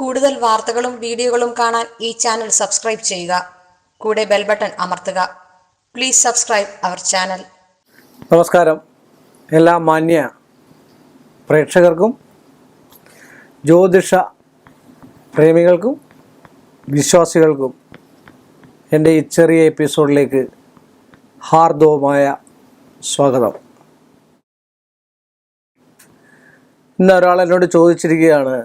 കൂടുതൽ വാർത്തകളും വീഡിയോകളും കാണാൻ ഈ ചാനൽ സബ്സ്ക്രൈബ് ചെയ്യുക. കൂടെ ബെൽ ബട്ടൺ അമർത്തുക. Please subscribe our channel. നമസ്കാരം. എല്ലാ മാന്യ പ്രേക്ഷകർക്കും ജ്യോതിഷ പ്രേമികൾക്കും വിശ്വാസികൾക്കും എന്റെ ഈ ചെറിയ എപ്പിസോഡിലേക്ക് ഹാർദവമായ സ്വാഗതം. ഇന്ന് ഒരാൾ എന്നോട് ചോദിച്ചിരിക്കുകയാണ്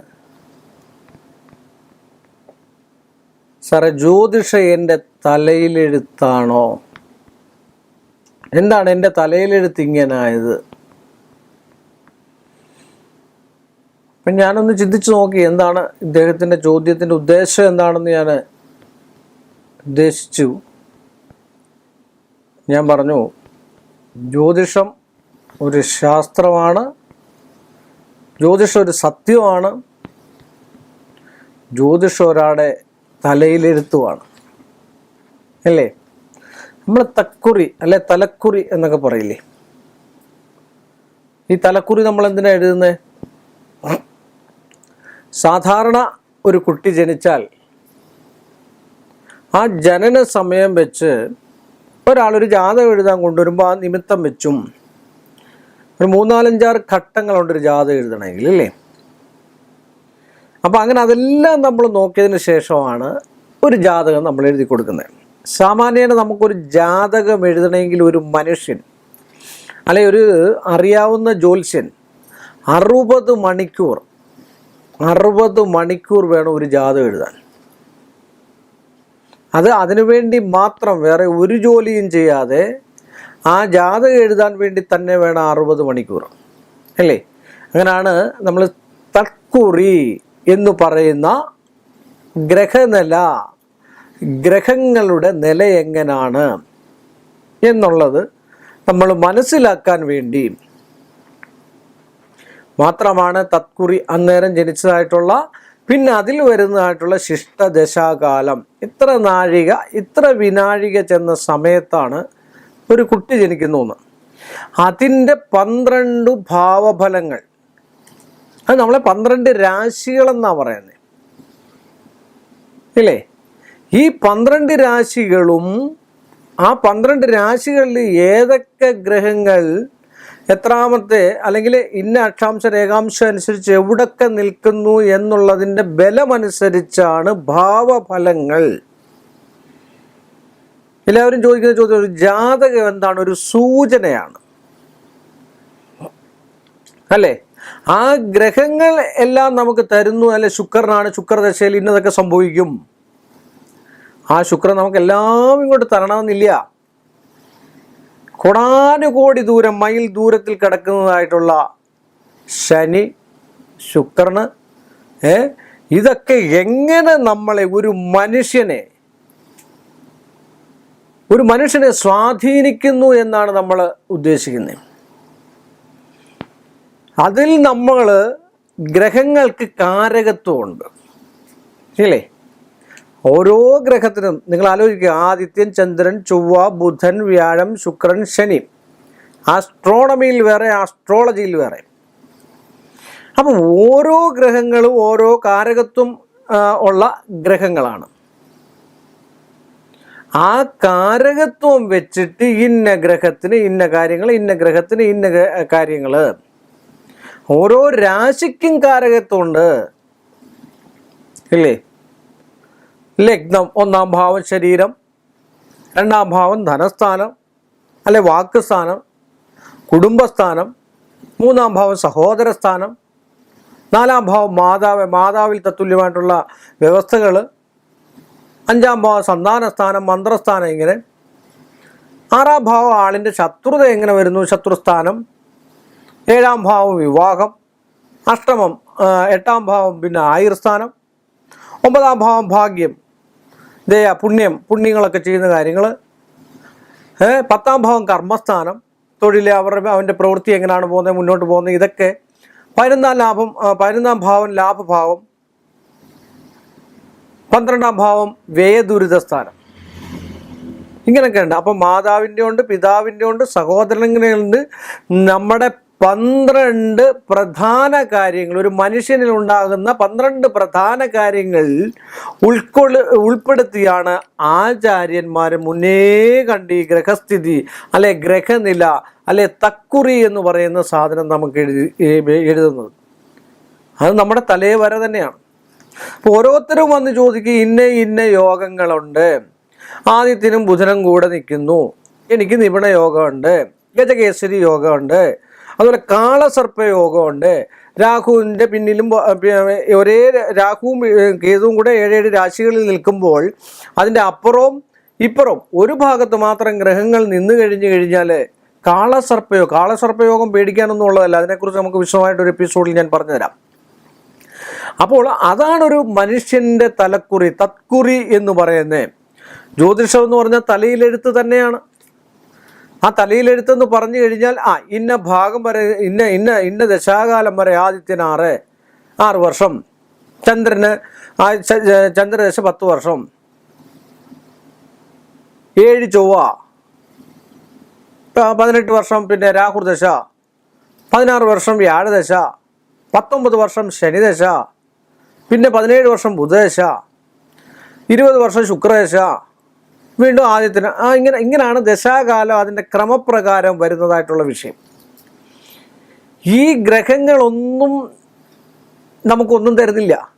സാറേ ജ്യോതിഷ എന്റെ തലയിലെഴുത്താണോ? എന്താണ് എന്റെ തലയിലെഴുത്ത് ഇങ്ങനായത് അപ്പം ഞാനൊന്ന് ചിന്തിച്ചു നോക്കി എന്താണ് ഇദ്ദേഹത്തിന്റെ ചോദ്യത്തിന്റെ ഉദ്ദേശം എന്താണെന്ന് ഞാൻ ഉദ്ദേശിച്ചു. ഞാൻ പറഞ്ഞു ജ്യോതിഷം ഒരു ശാസ്ത്രമാണ് ജ്യോതിഷം ഒരു സത്യമാണ് ജ്യോതിഷം ഒരാളുടെ തലയിലെഴുത്തുമാണ് അല്ലേ? നമ്മൾ തക്കുറി അല്ലെ തലക്കുറി എന്നൊക്കെ പറയില്ലേ? ഈ തലക്കുറി നമ്മൾ എന്തിനാ എഴുതുന്നത് സാധാരണ ഒരു കുട്ടി ജനിച്ചാൽ ആ ജനന സമയം വെച്ച് ഒരാളൊരു ജാതകം എഴുതാൻ കൊണ്ടുവരുമ്പോൾ ആ നിമിത്തം വെച്ചും ഒരു മൂന്നാലഞ്ചാറ് ഘട്ടങ്ങളുണ്ട് ഒരു ജാതകം എഴുതണമെങ്കിൽ അല്ലേ? അപ്പോൾ അങ്ങനെ അതെല്ലാം നമ്മൾ നോക്കിയതിന് ശേഷമാണ് ഒരു ജാതകം നമ്മൾ എഴുതി കൊടുക്കുന്നത്. സാമാന്യേന നമുക്കൊരു ജാതകം എഴുതണമെങ്കിൽ ഒരു മനുഷ്യൻ അല്ലെ ഒരു അറിയാവുന്ന ജ്യോത്സ്യൻ അറുപത് മണിക്കൂർ അറുപത് മണിക്കൂർ വേണം ഒരു ജാതകം എഴുതാൻ. അത് അതിനുവേണ്ടി മാത്രം വേറെ ഒരു ജോലിയും ചെയ്യാതെ ആ ജാതകം എഴുതാൻ വേണ്ടി തന്നെ വേണം അറുപത് മണിക്കൂർ. അല്ലേ? അങ്ങനെയാണ് നമ്മൾ തക്കുറി എന്ന് പറയുന്ന ഗ്രഹനില ഗ്രഹങ്ങളുടെ നില എങ്ങനാണ് എന്നുള്ളത് നമ്മൾ മനസ്സിലാക്കാൻ വേണ്ടി മാത്രമാണ് തത്കുറി അന്നേരം ജനിച്ചതായിട്ടുള്ള പിന്നെ അതിൽ വരുന്നതായിട്ടുള്ള ശിഷ്ടദശാകാലം ഇത്ര നാഴിക ഇത്ര വിനാഴിക ചെന്ന സമയത്താണ് ഒരു കുട്ടി ജനിക്കുന്നു അതിന്റെ പന്ത്രണ്ട് ഭാവഫലങ്ങൾ അത് നമ്മളെ പന്ത്രണ്ട് രാശികളെന്നാണ് പറയുന്നത് ഇല്ലേ? ഈ പന്ത്രണ്ട് രാശികളും ആ പന്ത്രണ്ട് രാശികളിൽ ഏതൊക്കെ ഗ്രഹങ്ങൾ എത്രാമത്തെ അല്ലെങ്കിൽ ഇന്ന അക്ഷാംശ രേഖാംശം അനുസരിച്ച് എവിടൊക്കെ നിൽക്കുന്നു എന്നുള്ളതിന്റെ ബലമനുസരിച്ചാണ് ഭാവഫലങ്ങൾ. എല്ലാവരും ചോദിക്കുന്ന ചോദ്യം ഒരു ജാതകം എന്താണ്? ഒരു സൂചനയാണ്. അല്ലേ? ആ ഗ്രഹങ്ങൾ എല്ലാം നമുക്ക് തരുന്നു അല്ലെ? ശുക്രനാണ് ശുക്രദശയിൽ ഇന്നതൊക്കെ സംഭവിക്കും. ആ ശുക്രൻ നമുക്ക് എല്ലാം ഇങ്ങോട്ട് തരണമെന്നില്ല. കൊടാനുകോടി ദൂരം മൈൽ ദൂരത്തിൽ കിടക്കുന്നതായിട്ടുള്ള ശനി ശുക്രന് ഏ? ഇതൊക്കെ എങ്ങനെ നമ്മളെ ഒരു മനുഷ്യനെ ഒരു മനുഷ്യനെ സ്വാധീനിക്കുന്നു എന്നാണ് നമ്മൾ ഉദ്ദേശിക്കുന്നത്? അതിൽ നമ്മൾ ഗ്രഹങ്ങൾക്ക് കാരകത്വമുണ്ട്. ഇല്ലേ? ഓരോ ഗ്രഹത്തിനും നിങ്ങൾ ആലോചിക്കുക. ആദിത്യൻ ചന്ദ്രൻ ചൊവ്വ ബുധൻ വ്യാഴം ശുക്രൻ ശനി. ആസ്ട്രോണമിയിൽ വേറെ ആസ്ട്രോളജിയിൽ വേറെ. അപ്പം ഓരോ ഗ്രഹങ്ങളും ഓരോ കാരകത്വം ഉള്ള ഗ്രഹങ്ങളാണ്. ആ കാരകത്വം വെച്ചിട്ട് ഇന്ന ഗ്രഹത്തിന് ഇന്ന കാര്യങ്ങൾ ഇന്ന ഗ്രഹത്തിന് ഇന്ന കാര്യങ്ങൾ ഓരോ രാശിക്കും കാരകത്വമുണ്ട്. ഇല്ലേ? ലഗ്നം ഒന്നാം ഭാവം ശരീരം രണ്ടാം ഭാവം ധനസ്ഥാനം അല്ലെ വാക്കുസ്ഥാനം കുടുംബസ്ഥാനം മൂന്നാം ഭാവം സഹോദരസ്ഥാനം നാലാം ഭാവം മാതാവ് മാതാവിൽ തത്തുല്യമായിട്ടുള്ള വ്യവസ്ഥകൾ അഞ്ചാം ഭാവം സന്താനസ്ഥാനം മന്ത്രസ്ഥാനം ഇങ്ങനെ. ആറാം ഭാവം ആളിന്റെ ശത്രുത എങ്ങനെ വരുന്നു? ശത്രുസ്ഥാനം ഏഴാം ഭാവം വിവാഹം അഷ്ടമം എട്ടാം ഭാവം പിന്നെ ആയുർസ്ഥാനം ഒമ്പതാം ഭാവം ഭാഗ്യം ദയ പുണ്യം പുണ്യങ്ങളൊക്കെ ചെയ്യുന്ന കാര്യങ്ങൾ. പത്താം ഭാവം കർമ്മസ്ഥാനം തൊഴിൽ അവരുടെ അവന്റെ പ്രവൃത്തി എങ്ങനെയാണ് പോകുന്നത് മുന്നോട്ട് പോകുന്നത് ഇതൊക്കെ പതിനൊന്നാം ലാഭം പതിനൊന്നാം ഭാവം ലാഭഭാവം പന്ത്രണ്ടാം ഭാവം വ്യയദുരിതസ്ഥാനം. ഇങ്ങനെയൊക്കെ ഉണ്ട്. അപ്പം മാതാവിന്റെ ഉണ്ട് പിതാവിന്റെ ഉണ്ട് സഹോദരങ്ങളുണ്ട് നമ്മുടെ പന്ത്രണ്ട് പ്രധാന കാര്യങ്ങൾ ഒരു മനുഷ്യനിൽ ഉണ്ടാകുന്ന പന്ത്രണ്ട് പ്രധാന കാര്യങ്ങൾ ഉൾക്കൊള്ളു ഉൾപ്പെടുത്തിയാണ് ആചാര്യന്മാർ മുന്നേ കണ്ട് ഈ ഗ്രഹസ്ഥിതി അല്ലെ ഗ്രഹനില അല്ലെ തക്കുറി എന്ന് പറയുന്ന സാധനം നമുക്ക് എഴുതി എഴുതുന്നത്. അത് നമ്മുടെ തലേ വര തന്നെയാണ്. അപ്പോൾ ഓരോരുത്തരും വന്ന് ചോദിക്കും ഇന്ന ഇന്ന യോഗങ്ങളുണ്ട്. ആദിത്യനും ബുധനും കൂടെ നിൽക്കുന്നു. എനിക്ക് നിപുണ യോഗമുണ്ട്. ഗജകേസരി യോഗമുണ്ട്. അതുപോലെ കാളസർപ്പയോഗമുണ്ട്. രാഹുവിന്റെ പിന്നിലും ഒരേ രാഹുവും കേതുവും കൂടെ ഏഴേഴ് രാശികളിൽ നിൽക്കുമ്പോൾ അതിന്റെ അപ്പുറവും ഇപ്പുറവും ഒരു ഭാഗത്ത് മാത്രം ഗ്രഹങ്ങൾ നിന്ന് കഴിഞ്ഞു കഴിഞ്ഞാൽ കാളസർപ്പയോഗം കാളസർപ്പയോഗം പേടിക്കാനൊന്നും ഉള്ളതല്ല. അതിനെക്കുറിച്ച് നമുക്ക് വിശദമായിട്ടൊരു എപ്പിസോഡിൽ ഞാൻ പറഞ്ഞുതരാം. അപ്പോൾ അതാണൊരു മനുഷ്യന്റെ തലക്കുറി തത്കുറി എന്ന് പറയുന്നത്. ജ്യോതിഷം എന്ന് പറഞ്ഞാൽ തലയിലെഴുത്ത് തന്നെയാണ്. ആ തലയിലെഴുത്തെന്ന് പറഞ്ഞു കഴിഞ്ഞാൽ ആ ഇന്ന ഭാഗം വരെ ഇന്ന ഇന്ന ഇന്ന ദശാകാലം വരെ ആദിത്യന് ആറ് ആറ് വർഷം. ചന്ദ്രന് ചന്ദ്രദശ പത്ത് വർഷം. ഏഴ് ചൊവ്വ. പതിനെട്ട് വർഷം പിന്നെ രാഹുർദശ പതിനാറ് വർഷം വ്യാഴദശ പത്തൊമ്പത് വർഷം ശനിദശ പിന്നെ പതിനേഴ് വർഷം ബുധദശ. ഇരുപത് വർഷം ശുക്രദശ. വീണ്ടും ആദ്യത്തിന് ആ ഇങ്ങനെ ഇങ്ങനെയാണ് ദശാകാലം അതിന്റെ ക്രമപ്രകാരം വരുന്നതായിട്ടുള്ള വിഷയം. ഈ ഗ്രഹങ്ങളൊന്നും നമുക്കൊന്നും തരുന്നില്ല.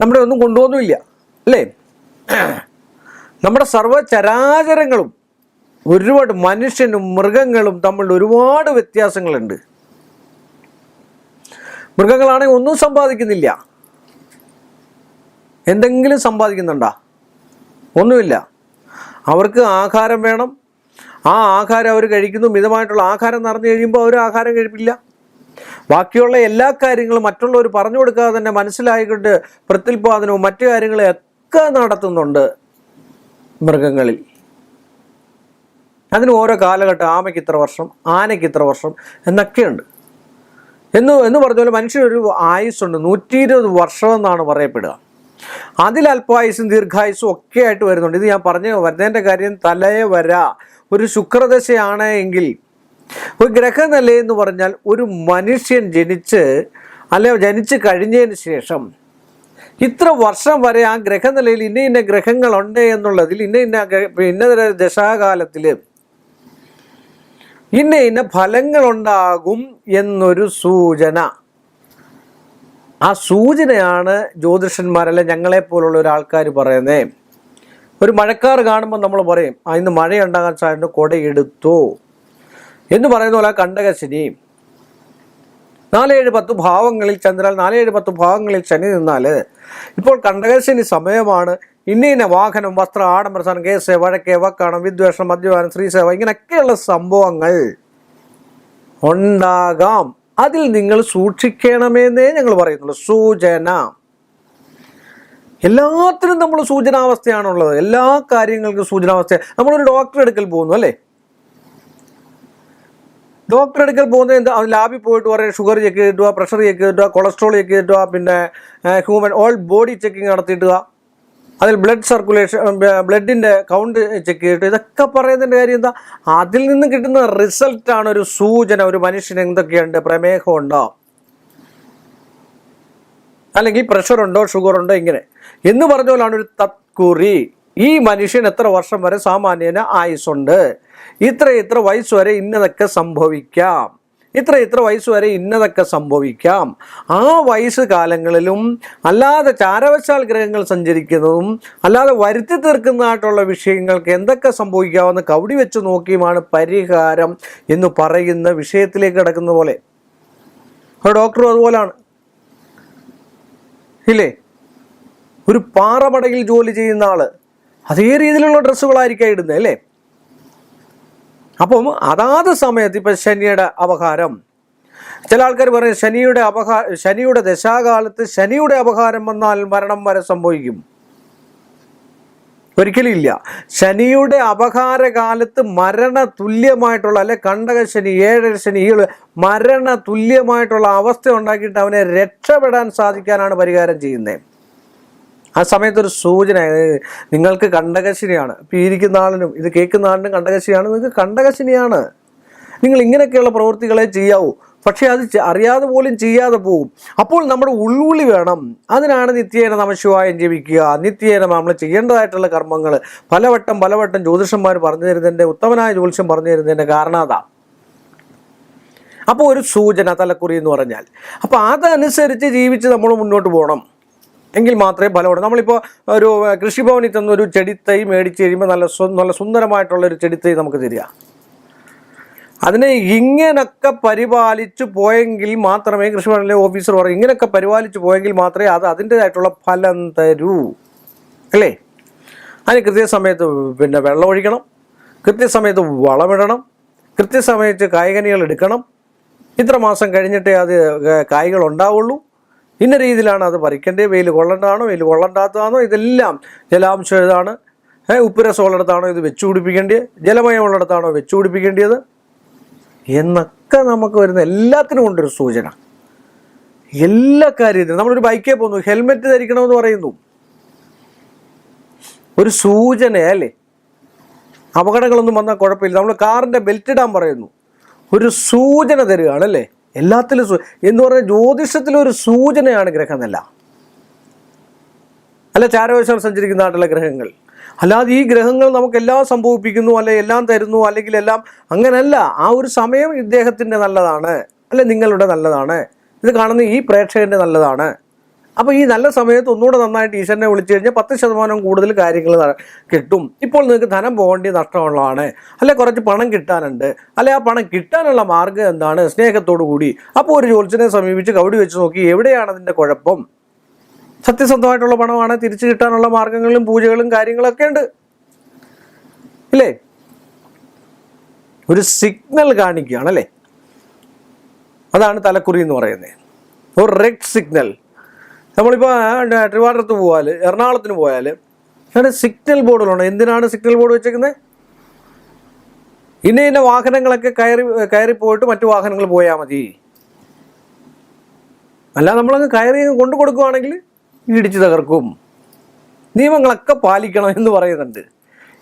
നമ്മുടെ ഒന്നും കൊണ്ടുപോകുന്നുമില്ല അല്ലേ? നമ്മുടെ സർവചരാചരങ്ങളും ഒരുപാട് മനുഷ്യനും മൃഗങ്ങളും തമ്മിൽ ഒരുപാട് വ്യത്യാസങ്ങളുണ്ട്. മൃഗങ്ങളാണെങ്കിൽ ഒന്നും സമ്പാദിക്കുന്നില്ല. എന്തെങ്കിലും സമ്പാദിക്കുന്നുണ്ടോ? ഒന്നുമില്ല. അവർക്ക് ആഹാരം വേണം. ആ ആഹാരം അവർ കഴിക്കുന്നു. മിതമായിട്ടുള്ള ആഹാരം നിറഞ്ഞു കഴിയുമ്പോൾ അവർ ആഹാരം കഴിപ്പില്ല. ബാക്കിയുള്ള എല്ലാ കാര്യങ്ങളും മറ്റുള്ളവർ പറഞ്ഞു കൊടുക്കാതെ തന്നെ മനസ്സിലായിക്കൊണ്ട് പ്രത്യുൽപാദനവും മറ്റു കാര്യങ്ങളും ഒക്കെ നടത്തുന്നുണ്ട് മൃഗങ്ങളിൽ. അതിന് ഓരോ കാലഘട്ടം ആമയ്ക്ക് ഇത്ര വർഷം ആനയ്ക്ക് ഇത്ര വർഷം എന്നൊക്കെയുണ്ട്. എന്ന് എന്ന് പറഞ്ഞ പോലെ മനുഷ്യനൊരു ആയുസ്സുണ്ട്. നൂറ്റി ഇരുപത് വർഷം എന്നാണ് പറയപ്പെടുക. അതിൽ അല്പായുസും ദീർഘായുസും ഒക്കെ ആയിട്ട് വരുന്നുണ്ട്. ഇത് ഞാൻ പറഞ്ഞു വരുന്നതിന്റെ കാര്യം തലയെ വര. ഒരു ശുക്രദശയാണ് എങ്കിൽ ഒരു ഗ്രഹനില എന്ന് പറഞ്ഞാൽ ഒരു മനുഷ്യൻ ജനിച്ച് അല്ലെ ജനിച്ച് കഴിഞ്ഞതിന് ശേഷം ഇത്ര വർഷം വരെ ആ ഗ്രഹനിലയിൽ ഇന്ന ഇന്ന ഗ്രഹങ്ങളുണ്ട് എന്നുള്ളതിൽ ഇന്ന ഇന്ന ഇന്ന ദശാകാലത്തിൽ ഇന്ന ഇന്ന ഫലങ്ങളുണ്ടാകും എന്നൊരു സൂചന. ആ സൂചനയാണ് ജ്യോതിഷന്മാരല്ല ഞങ്ങളെ പോലുള്ള ഒരു ആൾക്കാർ പറയുന്നേ. ഒരു മഴക്കാർ കാണുമ്പോൾ നമ്മൾ പറയും ആ ഇന്ന് മഴയുണ്ടാകാൻ സാധ്യത കൊടയെടുത്തു. എന്ന് പറയുന്ന പോലെ കണ്ടകശനി. നാലേഴ് പത്ത് ഭാവങ്ങളിൽ ചന്ദ്രൻ നാലേഴ് പത്ത് ഭാവങ്ങളിൽ ശനി നിന്നാൽ ഇപ്പോൾ കണ്ടകശനി സമയമാണ്. ഇന്ന ഇന്ന വാഹനം വസ്ത്ര ആഡംബരസാനം കേസ് വഴക്ക് വക്കാണം വിദ്വേഷം മദ്യപാനം സ്ത്രീസേവ ഇങ്ങനെയൊക്കെയുള്ള സംഭവങ്ങൾ ഉണ്ടാകാം. അതിൽ നിങ്ങൾ സൂക്ഷിക്കണമെന്നേ ഞങ്ങൾ പറയുന്നുള്ളൂ. സൂചന. എല്ലാത്തിനും നമ്മൾ സൂചനാവസ്ഥയാണുള്ളത്. എല്ലാ കാര്യങ്ങൾക്കും സൂചനാവസ്ഥ നമ്മളൊരു ഡോക്ടറെ അടുക്കൽ പോകുന്നു അല്ലേ? ഡോക്ടറെ അടുക്കൽ പോകുന്നത് എന്താ? ലാബിൽ പോയിട്ട് പറയും ഷുഗർ ചെക്ക് ചെയ്തിട്ടുക പ്രഷർ ചെക്ക് ചെയ്തിട്ടുക കൊളസ്ട്രോൾ ചെക്ക് ചെയ്തിട്ടുക പിന്നെ ഹ്യൂമൻ ഓൾ ബോഡി ചെക്കിങ് നടത്തിയിട്ടുക. അതിൽ ബ്ലഡ് സർക്കുലേഷൻ ബ്ലഡിന്റെ കൗണ്ട് ചെക്ക് ചെയ്തിട്ട് ഇതൊക്കെ പറയുന്നതിന്റെ കാര്യം എന്താ? അതിൽ നിന്ന് കിട്ടുന്ന റിസൾട്ടാണ് ഒരു സൂചന ഒരു മനുഷ്യന് എന്തൊക്കെയുണ്ട്? പ്രമേഹമുണ്ടോ അല്ലെങ്കിൽ ഷുഗർ ഉണ്ടോ? ഇങ്ങനെ. എന്ന് പറഞ്ഞ പോലാണ് ഒരു തത്കുറി. ഈ മനുഷ്യൻ എത്ര വർഷം വരെ സാമാന്യന് ആയുസ്സുണ്ട്? ഇത്ര ഇത്ര വയസ്സ് വരെ ഇന്നതൊക്കെ സംഭവിക്കാം. ഇത്ര ഇത്ര വയസ്സ് വരെ ഇന്നതൊക്കെ സംഭവിക്കാം. ആ വയസ്സ് കാലങ്ങളിലും അല്ലാതെ ചാരവശാൽ ഗ്രഹങ്ങൾ സഞ്ചരിക്കുന്നതും അല്ലാതെ വരുത്തി തീർക്കുന്നതായിട്ടുള്ള വിഷയങ്ങൾക്ക് എന്തൊക്കെ സംഭവിക്കാമെന്ന് കവടി വെച്ച് നോക്കിയുമാണ് പരിഹാരം എന്ന് പറയുന്ന വിഷയത്തിലേക്ക് കിടക്കുന്ന പോലെ. ഒരു ഡോക്ടറും അതുപോലാണ്. ഇല്ലേ? ഒരു പാറമടയിൽ ജോലി ചെയ്യുന്ന ആൾ. അതേ രീതിയിലുള്ള ഡ്രസ്സുകളായിരിക്കാം ഇടുന്നത് അല്ലേ? അപ്പം അതാത് സമയത്ത് ഇപ്പം ശനിയുടെ അപഹാരം. ചില ആൾക്കാർ പറയും ശനിയുടെ അപഹാ ശനിയുടെ ദശാകാലത്ത് ശനിയുടെ അപഹാരം വന്നാൽ മരണം വരെ സംഭവിക്കും. ഒരിക്കലും ഇല്ല. ശനിയുടെ അപഹാരകാലത്ത് മരണ തുല്യമായിട്ടുള്ള അല്ലെ കണ്ടക ശനി ഏഴര ശനി ഈ മരണ തുല്യമായിട്ടുള്ള അവസ്ഥ ഉണ്ടാക്കിയിട്ട് അവനെ രക്ഷപ്പെടാൻ സാധിക്കാനാണ് പരിഹാരം ചെയ്യുന്നത്. ആ സമയത്തൊരു സൂചന നിങ്ങൾക്ക് കണ്ടകശിനിയാണ്. ഇപ്പം ഇരിക്കുന്ന ആളിനും ഇത് കേൾക്കുന്ന ആളിനും കണ്ടകശിനിയാണ്. നിങ്ങൾക്ക് കണ്ടകശിനിയാണ്. നിങ്ങൾ ഇങ്ങനെയൊക്കെയുള്ള പ്രവൃത്തികളെ ചെയ്യാവൂ. പക്ഷേ അത് അറിയാതെ പോലും ചെയ്യാതെ പോകും. അപ്പോൾ നമ്മുടെ ഉൾവിളി വേണം. അതിനാണ് നിത്യേന നമശിവായം ജപിക്കുക. നിത്യേന നമ്മൾ ചെയ്യേണ്ടതായിട്ടുള്ള കർമ്മങ്ങൾ പലവട്ടം പലവട്ടം ജ്യോതിഷന്മാർ പറഞ്ഞു തരുന്നതിന്റെ ഉത്തമനായ ജ്യോതിഷം പറഞ്ഞു തരുന്നതിന്റെ കാരണം അതാ. അപ്പോൾ ഒരു സൂചന തലക്കുറി എന്ന് പറഞ്ഞാൽ അപ്പോൾ അതനുസരിച്ച് ജീവിച്ച് നമ്മൾ മുന്നോട്ട് പോകണം. എങ്കിൽ മാത്രമേ ഫലമുള്ളൂ. നമ്മളിപ്പോൾ ഒരു കൃഷിഭവനിൽ തന്ന ഒരു ചെടിത്തൈ മേടിച്ച് കഴിയുമ്പോൾ നല്ല നല്ല സുന്ദരമായിട്ടുള്ള ഒരു ചെടിത്തൈ നമുക്ക് തരിക. അതിനെ ഇങ്ങനൊക്കെ പരിപാലിച്ച് പോയെങ്കിൽ മാത്രമേ കൃഷിഭവനിലെ ഓഫീസർ പറയും ഇങ്ങനെയൊക്കെ പരിപാലിച്ച് പോയെങ്കിൽ മാത്രമേ അത് അതിന്റെതായിട്ടുള്ള ഫലം തരൂ. അല്ലേ? അതിന് കൃത്യസമയത്ത് പിന്നെ വെള്ളം ഒഴിക്കണം കൃത്യസമയത്ത് വളമിടണം കൃത്യസമയത്ത് കായ്കനികൾ എടുക്കണം. ഇത്ര മാസം കഴിഞ്ഞിട്ടേ അത് കായ്കൾ ഉണ്ടാവുള്ളൂ. ഇന്ന രീതിയിലാണ് അത് പറിക്കേണ്ടത് വെയിൽ കൊള്ളേണ്ടതാണോ വെയിൽ കൊള്ളണ്ടാത്തതാണോ? ഇതെല്ലാം ജലാംശം ഏതാണ് ഏ, ഉപ്പുരസം ഉള്ളിടത്താണോ ഇത് വെച്ചു പിടിപ്പിക്കേണ്ടത് ജലമയം ഉള്ളിടത്താണോ വെച്ച് പിടിപ്പിക്കേണ്ടത് എന്നൊക്കെ നമുക്ക് വരുന്ന എല്ലാത്തിനും കൊണ്ടൊരു സൂചന. എല്ലാ കാര്യത്തിനും. നമ്മളൊരു ബൈക്കേ പോകുന്നു ഹെൽമെറ്റ് ധരിക്കണമെന്ന് പറയുന്നു. ഒരു സൂചന അല്ലേ? അപകടങ്ങളൊന്നും വന്നാൽ കുഴപ്പമില്ല. നമ്മൾ കാറിന്റെ ബെൽറ്റ് ഇടാൻ പറയുന്നു. ഒരു സൂചന തരികയാണ് അല്ലേ? എല്ലാത്തിലും എന്ന് പറഞ്ഞാൽ ജ്യോതിഷത്തിലൊരു സൂചനയാണ് ഗ്രഹമെന്നല്ല അല്ല ചാരവശം സഞ്ചരിക്കുന്ന നാട്ടിലെ ഗ്രഹങ്ങൾ. അല്ലാതെ ഈ ഗ്രഹങ്ങൾ നമുക്കെല്ലാം സംഭവിപ്പിക്കുന്നു അല്ലെ എല്ലാം തരുന്നു അല്ലെങ്കിൽ എല്ലാം അങ്ങനല്ല. ആ ഒരു സമയം ഇദ്ദേഹത്തിന്റെ നല്ലതാണ് അല്ലെ നിങ്ങളുടെ നല്ലതാണ്. ഇത് കാണുന്ന ഈ പ്രേക്ഷകന്റെ നല്ലതാണ്. അപ്പോൾ ഈ നല്ല സമയത്ത് ഒന്നുകൂടെ നന്നായിട്ട് ഈശ്വരനെ വിളിച്ചു കഴിഞ്ഞാൽ പത്ത് ശതമാനം കൂടുതൽ കാര്യങ്ങൾ കിട്ടും. ഇപ്പോൾ നിങ്ങൾക്ക് ധനം പോകേണ്ടി നഷ്ടമുള്ളതാണ്. അല്ലെ കുറച്ച് പണം കിട്ടാനുണ്ട്. അല്ലെ ആ പണം കിട്ടാനുള്ള മാർഗം എന്താണ്? സ്നേഹത്തോടു കൂടി. അപ്പോൾ ഒരു ജോലിച്ചനെ സമീപിച്ച് കവടി വെച്ച് നോക്കി എവിടെയാണ് അതിന്റെ കുഴപ്പം? സത്യസന്ധമായിട്ടുള്ള പണമാണ്. തിരിച്ചു കിട്ടാനുള്ള മാർഗങ്ങളും പൂജകളും കാര്യങ്ങളൊക്കെ ഉണ്ട്. ഇല്ലേ? ഒരു സിഗ്നൽ കാണിക്കുകയാണല്ലേ അതാണ് തലക്കുറി എന്ന് പറയുന്നത്. ഒരു റെഡ് സിഗ്നൽ. നമ്മളിപ്പോൾ ട്രിവാൻഡ്രത്ത് പോയാൽ എറണാകുളത്തിന് പോയാൽ അവിടെ സിഗ്നൽ ബോർഡുകളുണ്ട് എന്തിനാണ് സിഗ്നൽ ബോർഡ് വെച്ചേക്കുന്നത് ഇന്ന ഇന്ന വാഹനങ്ങളൊക്കെ കയറി കയറി പോയിട്ട് മറ്റു വാഹനങ്ങൾ പോയാൽ മതി. അല്ല നമ്മളങ്ങ് കയറി കൊണ്ടു കൊടുക്കുകയാണെങ്കിൽ ഇടിച്ചു തകർക്കും. നിയമങ്ങളൊക്കെ പാലിക്കണം എന്ന് പറയുന്നുണ്ട്.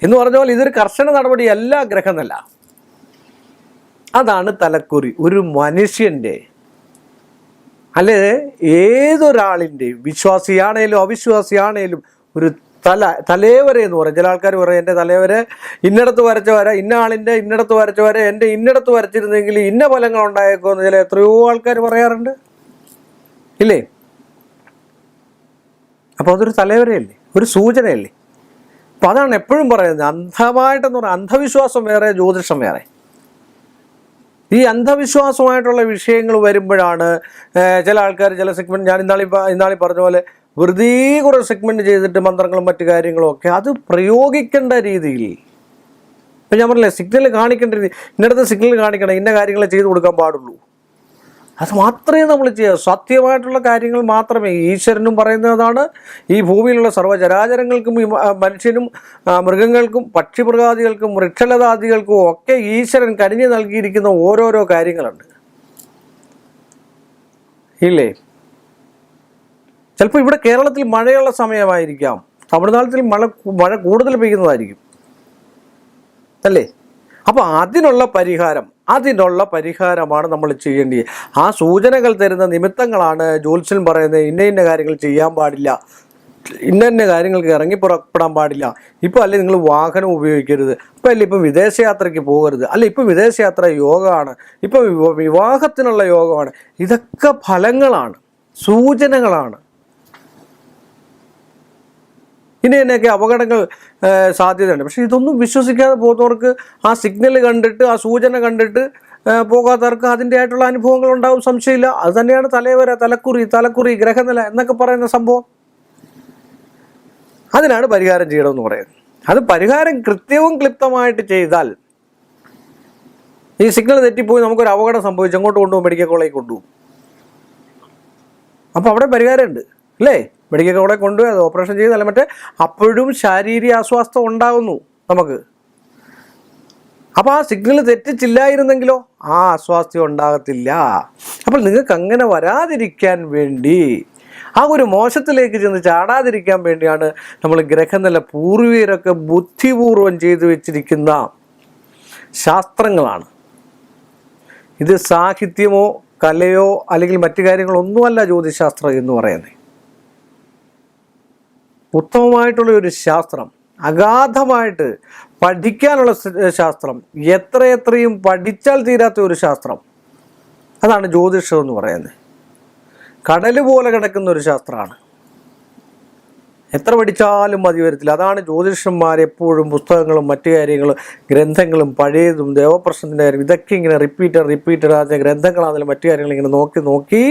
എന്ന് പറഞ്ഞ പോലെ ഇതൊരു കർശന നടപടിയല്ല ഗ്രഹമെന്നല്ല അതാണ് തലക്കുറി. ഒരു മനുഷ്യന്റെ അല്ലെ? ഏതൊരാളിന്റെയും വിശ്വാസിയാണേലും അവിശ്വാസിയാണേലും ഒരു തല തലേവര എന്ന് പറയും. ചില ആൾക്കാർ പറയും എന്റെ തലേവരെ ഇന്നിടത്ത് വരച്ച വര ഇന്ന ആളിന്റെ ഇന്നിടത്ത് വരച്ച വര എന്റെ ഇന്നിടത്ത് വരച്ചിരുന്നെങ്കിൽ ഇന്ന ഫലങ്ങൾ ഉണ്ടായേക്കുമെന്ന് ചില എത്രയോ ആൾക്കാർ പറയാറുണ്ട്. ഇല്ലേ? അപ്പോൾ അതൊരു തലവരയല്ലേ? ഒരു സൂചനയല്ലേ? അപ്പോൾ അതാണ് എപ്പോഴും പറയുന്നത്. അന്ധമായിട്ടെന്ന് പറഞ്ഞാൽ അന്ധവിശ്വാസം വേറെ ജ്യോതിഷം വേറെ. ഈ അന്ധവിശ്വാസമായിട്ടുള്ള വിഷയങ്ങൾ വരുമ്പോഴാണ് ചില ആൾക്കാർ ചില സെഗ്മെന്റ് ഞാൻ ഇന്നാളി ഇന്നാളി പറഞ്ഞ പോലെ വെറുതെ കുറേ സെഗ്മെന്റ് ചെയ്തിട്ട് മന്ത്രങ്ങളും മറ്റു കാര്യങ്ങളും ഒക്കെ അത് പ്രയോഗിക്കേണ്ട രീതിയിൽ. ഇപ്പം ഞാൻ പറഞ്ഞില്ലേ സിഗ്നൽ കാണിക്കേണ്ട രീതി ഇന്നടത്ത് സിഗ്നൽ കാണിക്കണം ഇന്ന കാര്യങ്ങളെ ചെയ്തു കൊടുക്കാൻ പാടുള്ളൂ. അത് മാത്രമേ നമ്മൾ ചെയ്യുക സത്യമായിട്ടുള്ള കാര്യങ്ങൾ മാത്രമേ. ഈശ്വരനും പറയുന്നതാണ് ഈ ഭൂമിയിലുള്ള സർവചരാചരങ്ങൾക്കും മനുഷ്യനും മൃഗങ്ങൾക്കും പക്ഷിമൃഗാദികൾക്കും വൃക്ഷലതാദികൾക്കും ഒക്കെ ഈശ്വരൻ കനിഞ്ഞു നൽകിയിരിക്കുന്ന ഓരോരോ കാര്യങ്ങളുണ്ട്. ഇല്ലേ? ചിലപ്പോൾ ഇവിടെ കേരളത്തിൽ മഴയുള്ള സമയമായിരിക്കാം. തമിഴ്നാട്ടിൽ മഴ മഴ കൂടുതൽ പെയ്യുന്നതായിരിക്കും. അല്ലേ? അപ്പോൾ അതിനുള്ള പരിഹാരം അതിനുള്ള പരിഹാരമാണ് നമ്മൾ ചെയ്യേണ്ടത്. ആ സൂചനകൾ തരുന്ന നിമിത്തങ്ങളാണ് ജോത്സ്യൻ പറയുന്നത് ഇന്ന ഇന്ന കാര്യങ്ങൾ ചെയ്യാൻ പാടില്ല. ഇന്ന ഇന്ന കാര്യങ്ങൾക്ക് ഇറങ്ങി പുറപ്പെടാൻ പാടില്ല. ഇപ്പോൾ അല്ലെ നിങ്ങൾ വാഹനം ഉപയോഗിക്കരുത്. ഇപ്പം അല്ലെ ഇപ്പം വിദേശയാത്രയ്ക്ക് പോകരുത്. അല്ല ഇപ്പം വിദേശയാത്ര യോഗമാണ് ഇപ്പം വിവ- വിവാഹത്തിനുള്ള യോഗമാണ്. ഇതൊക്കെ ഫലങ്ങളാണ് സൂചനകളാണ്. ഇനി എന്നൊക്കെ അപകടങ്ങൾ സാധ്യതയുണ്ട്. പക്ഷേ ഇതൊന്നും വിശ്വസിക്കാതെ പോകുന്നവർക്ക് ആ സിഗ്നൽ കണ്ടിട്ട് ആ സൂചന കണ്ടിട്ട് പോകാത്തവർക്ക് അതിന്റെതായിട്ടുള്ള അനുഭവങ്ങൾ ഉണ്ടാവും സംശയമില്ല. അത് തന്നെയാണ് തലവര തലക്കുറി തലക്കുറി ഗ്രഹനില എന്നൊക്കെ പറയുന്ന സംഭവം. അതിനാണ് പരിഹാരം ചെയ്യണമെന്ന് പറയുന്നത്. അത് പരിഹാരം കൃത്യവും ക്ലിപ്തമായിട്ട് ചെയ്താൽ ഈ സിഗ്നൽ തെറ്റിപ്പോയി നമുക്കൊരു അപകടം സംഭവിച്ചു അങ്ങോട്ട് കൊണ്ടുപോകും മെഡിക്കൽ കോളേജിൽ കൊണ്ടുപോകും. അപ്പോൾ അവിടെ പരിഹാരമുണ്ട് അല്ലേ? മെഡിക്കൽ കോളേജ് കൊണ്ടുപോയി അത് ഓപ്പറേഷൻ ചെയ്ത്. അല്ല മറ്റേ അപ്പോഴും ശാരീരിക അസ്വാസ്ഥ ഉണ്ടാകുന്നു നമുക്ക്. അപ്പോൾ ആ സിഗ്നൽ തെറ്റിച്ചില്ലായിരുന്നെങ്കിലോ? ആ അസ്വാസ്ഥ്യം ഉണ്ടാകത്തില്ല. അപ്പോൾ നിങ്ങൾക്ക് അങ്ങനെ വരാതിരിക്കാൻ വേണ്ടി ആ ഒരു മോശത്തിലേക്ക് ചെന്ന് ചാടാതിരിക്കാൻ വേണ്ടിയാണ് നമ്മൾ ഗ്രഹനില പൂർവീകരൊക്കെ ബുദ്ധിപൂർവം ചെയ്തു വെച്ചിരിക്കുന്ന ശാസ്ത്രങ്ങളാണ്. ഇത് സാഹിത്യമോ കലയോ അല്ലെങ്കിൽ മറ്റു കാര്യങ്ങളൊന്നുമല്ല ജ്യോതിശാസ്ത്രം എന്ന് പറയുന്നത്. ഉത്തമമായിട്ടുള്ള ഒരു ശാസ്ത്രം അഗാധമായിട്ട് പഠിക്കാനുള്ള ശാസ്ത്രം എത്രയെത്രയും പഠിച്ചാൽ തീരാത്ത ഒരു ശാസ്ത്രം. അതാണ് ജ്യോതിഷം എന്ന് പറയുന്നത്. കടൽ പോലെ കിടക്കുന്ന ഒരു ശാസ്ത്രമാണ്. എത്ര പഠിച്ചാലും മതി വരത്തില്ല. അതാണ് ജ്യോതിഷന്മാർ എപ്പോഴും പുസ്തകങ്ങളും മറ്റു കാര്യങ്ങളും ഗ്രന്ഥങ്ങളും പഴയതും ദേവപ്രശ്നത്തിന്റെ കാര്യം ഇതൊക്കെ ഇങ്ങനെ റിപ്പീറ്റഡ് റിപ്പീറ്റഡ് ആദ്യ ഗ്രന്ഥങ്ങളാണെങ്കിലും മറ്റു കാര്യങ്ങളും ഇങ്ങനെ നോക്കി നോക്കി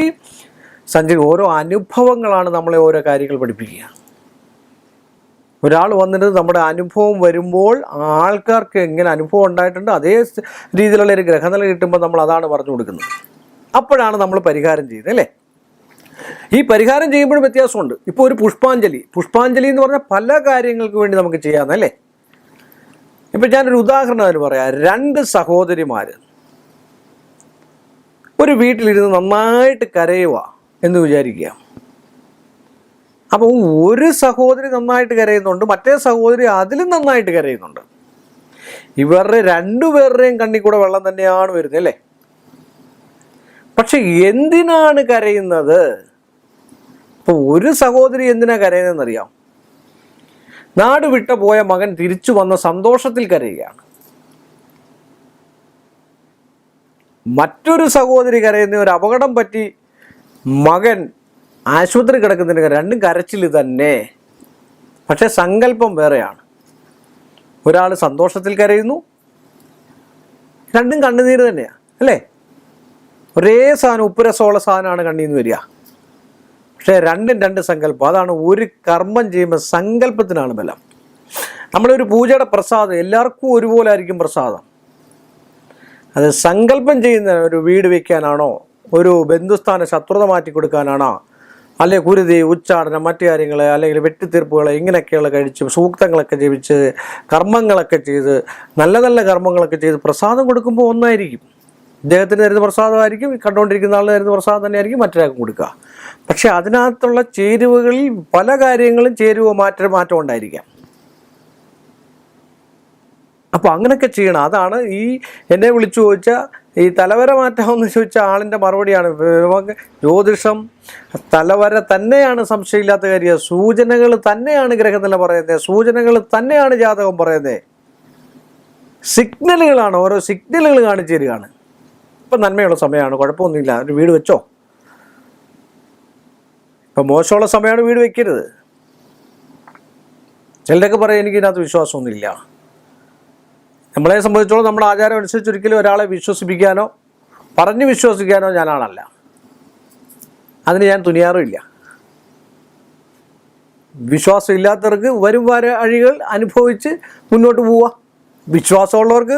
സഞ്ചരി ഓരോ അനുഭവങ്ങളാണ് നമ്മളെ ഓരോ കാര്യങ്ങൾ പഠിപ്പിക്കുക. ഒരാൾ വന്നിട്ട് നമ്മുടെ അനുഭവം വരുമ്പോൾ ആൾക്കാർക്ക് എങ്ങനെ അനുഭവം ഉണ്ടായിട്ടുണ്ട് അതേ രീതിയിലുള്ള ഒരു ഗ്രഹനില കിട്ടുമ്പോൾ നമ്മൾ അതാണ് പറഞ്ഞു കൊടുക്കുന്നത്. അപ്പോഴാണ് നമ്മൾ പരിഹാരം ചെയ്യുന്നത് അല്ലേ? ഈ പരിഹാരം ചെയ്യുമ്പോഴും വ്യത്യാസമുണ്ട്. ഇപ്പോൾ ഒരു പുഷ്പാഞ്ജലി. പുഷ്പാഞ്ജലി എന്ന് പറഞ്ഞാൽ പല കാര്യങ്ങൾക്ക് വേണ്ടി നമുക്ക് ചെയ്യാമെന്നല്ലേ ഇപ്പം ഞാനൊരു ഉദാഹരണം അതിന് പറയാം. രണ്ട് സഹോദരിമാർ ഒരു വീട്ടിലിരുന്ന് നന്നായിട്ട് കരയുക എന്ന് വിചാരിക്കുക. അപ്പോൾ ഒരു സഹോദരി നന്നായിട്ട് കരയുന്നുണ്ട് മറ്റേ സഹോദരി അതിലും നന്നായിട്ട് കരയുന്നുണ്ട്. ഇവരുടെ രണ്ടുപേരുടെയും കണ്ണിൽ കൂടെ വെള്ളം തന്നെയാണ് വരുന്നത് അല്ലേ? പക്ഷെ എന്തിനാണ് കരയുന്നത്? ഇപ്പൊ ഒരു സഹോദരി എന്തിനാ കരയുന്നതെന്നറിയാം? നാട് വിട്ട പോയ മകൻ തിരിച്ചു വന്ന സന്തോഷത്തിൽ കരയുകയാണ്. മറ്റൊരു സഹോദരി കരയുന്ന ഒരു അപകടം പറ്റി മകൻ ആശുപത്രി കിടക്കുന്നതിന് രണ്ടും കരച്ചിൽ തന്നെ. പക്ഷെ സങ്കല്പം വേറെയാണ്. ഒരാൾ സന്തോഷത്തിൽ കരയുന്നു. രണ്ടും കണ്ണുനീര് തന്നെയാണ് അല്ലേ? ഒരേ സാധനം ഉപ്പുരസമുള്ള സാധനമാണ് കണ്ണിൽ നിന്ന് വരിക. പക്ഷേ രണ്ടും രണ്ട് സങ്കല്പം അതാണ് ഒരു കർമ്മം ചെയ്യുമ്പോൾ സങ്കല്പത്തിനാണ് ബലം. നമ്മളൊരു പൂജയുടെ പ്രസാദം എല്ലാവർക്കും ഒരുപോലെ ആയിരിക്കും പ്രസാദം. അത് സങ്കല്പം ചെയ്യുന്ന ഒരു വീട് വയ്ക്കാനാണോ ഒരു ബന്ധുസ്ഥാന ശത്രുത മാറ്റി കൊടുക്കാനാണോ അല്ലെ കുരുതി ഉച്ചാടനം മറ്റു കാര്യങ്ങൾ അല്ലെങ്കിൽ വെട്ടിത്തീർപ്പുകൾ ഇങ്ങനെയൊക്കെയുള്ള കഴിച്ച് സൂക്തങ്ങളൊക്കെ ജപിച്ച് കർമ്മങ്ങളൊക്കെ ചെയ്ത് നല്ല നല്ല കർമ്മങ്ങളൊക്കെ ചെയ്ത് പ്രസാദം കൊടുക്കുമ്പോൾ ഒന്നായിരിക്കും. ഇദ്ദേഹത്തിന് തരുന്ന പ്രസാദമായിരിക്കും കണ്ടുകൊണ്ടിരിക്കുന്ന ആളിന് തരുന്ന പ്രസാദം തന്നെയായിരിക്കും മറ്റൊരാൾക്കും കൊടുക്കുക. പക്ഷെ അതിനകത്തുള്ള ചേരുവകളിൽ പല കാര്യങ്ങളും ചേരുവ മാറ്റ മാറ്റം ഉണ്ടായിരിക്കാം. അപ്പോൾ അങ്ങനെയൊക്കെ ചെയ്യണം. അതാണ് ഈ എന്നെ വിളിച്ചു ചോദിച്ച ഈ തലവര മാറ്റാമെന്ന് ചോദിച്ച ആളിന്റെ മറുപടിയാണ്. ജ്യോതിഷം തലവര തന്നെയാണ് സംശയമില്ലാത്ത കാര്യം. സൂചനകൾ തന്നെയാണ് ഗ്രഹനില പറയുന്നത്. സൂചനകൾ തന്നെയാണ് ജാതകം പറയുന്നത്. സിഗ്നലുകളാണ് ഓരോ സിഗ്നലുകൾ കാണിച്ചു തരികയാണ്. ഇപ്പം നന്മയുള്ള സമയമാണ് കുഴപ്പമൊന്നുമില്ല. ഒരു വീട് വെച്ചോ? ഇപ്പം മോശമുള്ള സമയമാണ് വീട് വെക്കരുത്. ചിലരൊക്കെ പറയും എനിക്കിതിനകത്ത് വിശ്വാസമൊന്നുമില്ല. നമ്മളെ സംബന്ധിച്ചോളം നമ്മുടെ ആചാരം അനുസരിച്ച് ഒരിക്കലും ഒരാളെ വിശ്വസിപ്പിക്കാനോ പറഞ്ഞ് വിശ്വസിക്കാനോ ഞാനാണല്ല അതിന് ഞാൻ തുനിയാറുമില്ല. വിശ്വാസം ഇല്ലാത്തവർക്ക് വരും വര അഴികൾ അനുഭവിച്ച് മുന്നോട്ട് പോവുക. വിശ്വാസമുള്ളവർക്ക്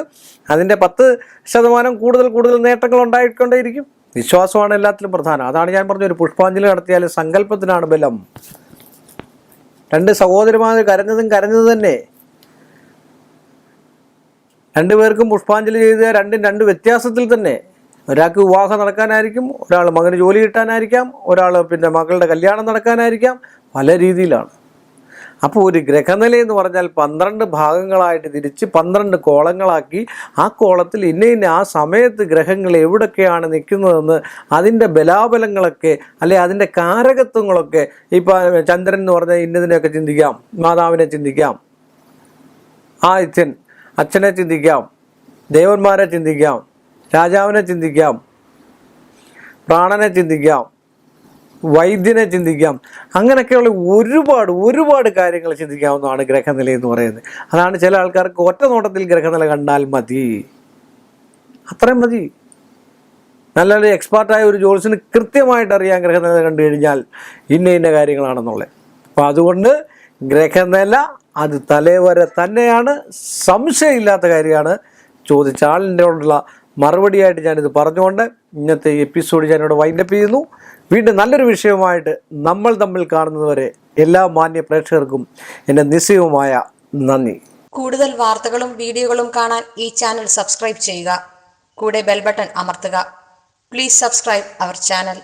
അതിന്റെ പത്ത് ശതമാനം കൂടുതൽ കൂടുതൽ നേട്ടങ്ങൾ ഉണ്ടായിക്കൊണ്ടേയിരിക്കും. വിശ്വാസമാണ് എല്ലാത്തിലും പ്രധാനം. അതാണ് ഞാൻ പറഞ്ഞ ഒരു പുഷ്പാഞ്ജലി നടത്തിയാൽ സങ്കല്പത്തിനാണ് ബലം. രണ്ട് സഹോദരിമാർ കരഞ്ഞതും കരഞ്ഞത് തന്നെ രണ്ടുപേർക്കും പുഷ്പാഞ്ജലി ചെയ്ത രണ്ടും രണ്ട് വ്യത്യാസത്തിൽ തന്നെ ഒരാൾക്ക് വിവാഹം നടക്കാനായിരിക്കും ഒരാൾ മകന് ജോലി കിട്ടാനായിരിക്കാം ഒരാൾ പിന്നെ മകളുടെ കല്യാണം നടക്കാനായിരിക്കാം പല രീതിയിലാണ്. അപ്പോൾ ഒരു ഗ്രഹനില എന്ന് പറഞ്ഞാൽ പന്ത്രണ്ട് ഭാഗങ്ങളായിട്ട് തിരിച്ച് പന്ത്രണ്ട് കോളങ്ങളാക്കി ആ കോളത്തിൽ ഇന്ന ഇന്ന ആ സമയത്ത് ഗ്രഹങ്ങൾ എവിടൊക്കെയാണ് നിൽക്കുന്നതെന്ന് അതിന്റെ ബലാബലങ്ങളൊക്കെ അല്ലെ അതിന്റെ കാരകത്വങ്ങളൊക്കെ ഇപ്പം ചന്ദ്രൻ എന്ന് പറഞ്ഞാൽ ഇന്നതിനെയൊക്കെ ചിന്തിക്കാം മാതാവിനെ ചിന്തിക്കാം. ആദിത്യൻ അച്ഛനെ ചിന്തിക്കാം ദേവന്മാരെ ചിന്തിക്കാം രാജാവിനെ ചിന്തിക്കാം പ്രാണനെ ചിന്തിക്കാം വൈദ്യനെ ചിന്തിക്കാം. അങ്ങനെയൊക്കെയുള്ള ഒരുപാട് ഒരുപാട് കാര്യങ്ങൾ ചിന്തിക്കാവുന്നതാണ് ഗ്രഹനില എന്ന് പറയുന്നത്. അതാണ് ചില ആൾക്കാർക്ക് ഒറ്റ നോട്ടത്തിൽ ഗ്രഹനില കണ്ടാൽ മതി. അത്രയും മതി. നല്ലൊരു എക്സ്പേർട്ടായ ഒരു ജോലിസിന് കൃത്യമായിട്ട് അറിയാൻ ഗ്രഹനില കണ്ടു കഴിഞ്ഞാൽ ഇന്ന ഇന്ന കാര്യങ്ങളാണെന്നുള്ളത്. അപ്പോൾ അതുകൊണ്ട് ഗ്രഹനില അത് തലേവര തന്നെയാണ് സംശയമില്ലാത്ത കാര്യമാണ്. ചോദിച്ച ആളിനോടുള്ള മറുപടിയായിട്ട് ഞാനിത് പറഞ്ഞുകൊണ്ട് ഇന്നത്തെ എപ്പിസോഡ് ഞാനിവിടെ വൈൻഡപ്പ് ചെയ്യുന്നു. വീണ്ടും നല്ലൊരു വിഷയവുമായിട്ട് നമ്മൾ തമ്മിൽ കാണുന്നതുവരെ എല്ലാ മാന്യ പ്രേക്ഷകർക്കും എന്റെ നിസ്സയവുമായ നന്ദി. കൂടുതൽ വാർത്തകളും വീഡിയോകളും കാണാൻ ഈ ചാനൽ സബ്സ്ക്രൈബ് ചെയ്യുക. കൂടെ ബെൽബട്ടൺ അമർത്തുക. Please subscribe our channel